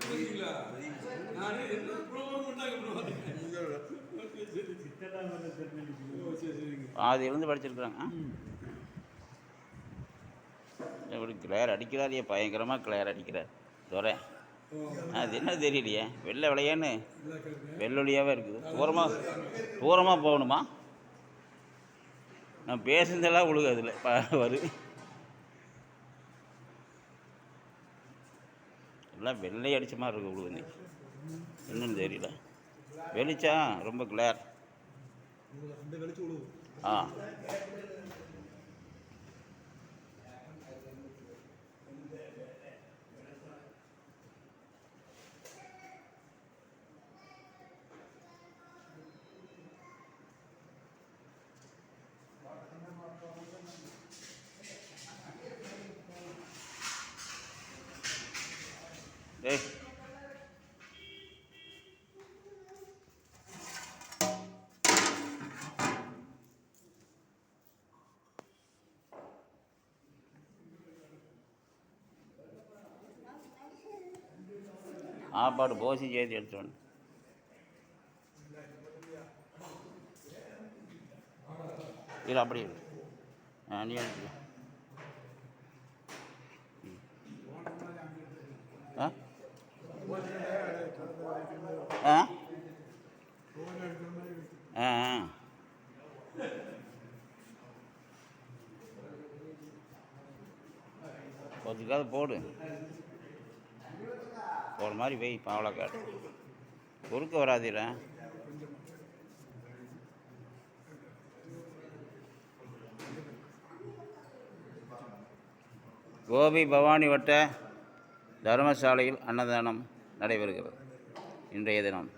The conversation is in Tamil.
புரியுதுங்களா நான் என்ன ப்ரோக்ராம் பண்ணாங்க ப்ரோ படிச்சிருக்கிறாங்க. எப்படி அடிக்கிறாரியே பயங்கரமாக கிளியர் அடிக்கிறார். துறை அது என்ன தெரியலையே? வெள்ளை விளையான்னு வெள்ளொலியாகவே இருக்குது. தூரமாக தூரமாக போகணுமா? நான் பேசுனதெல்லாம் விழுகு அதில். ப எல்லாம் வெள்ளை அடித்த மாதிரி இருக்கு விழுகு இன்னைக்கு. என்னன்னு தெரியல. வெளிச்சா ரொம்ப கிளியர் ஆ. டேய் சாப்பாடு போசி சேர்த்து எடுத்துட்டு இல்லை அப்படி இரு. நீ எடுத்துக்க. ஆ? ஆ? ஆ ஆ. போடு. போகிற மாதிரி வை பாவலக்காடு. குறுக்க வராதீரா. கோபி பவானி வட்ட தர்மசாலையில் அன்னதானம். நடைபெறுகிறது. இன்றைய தினம்.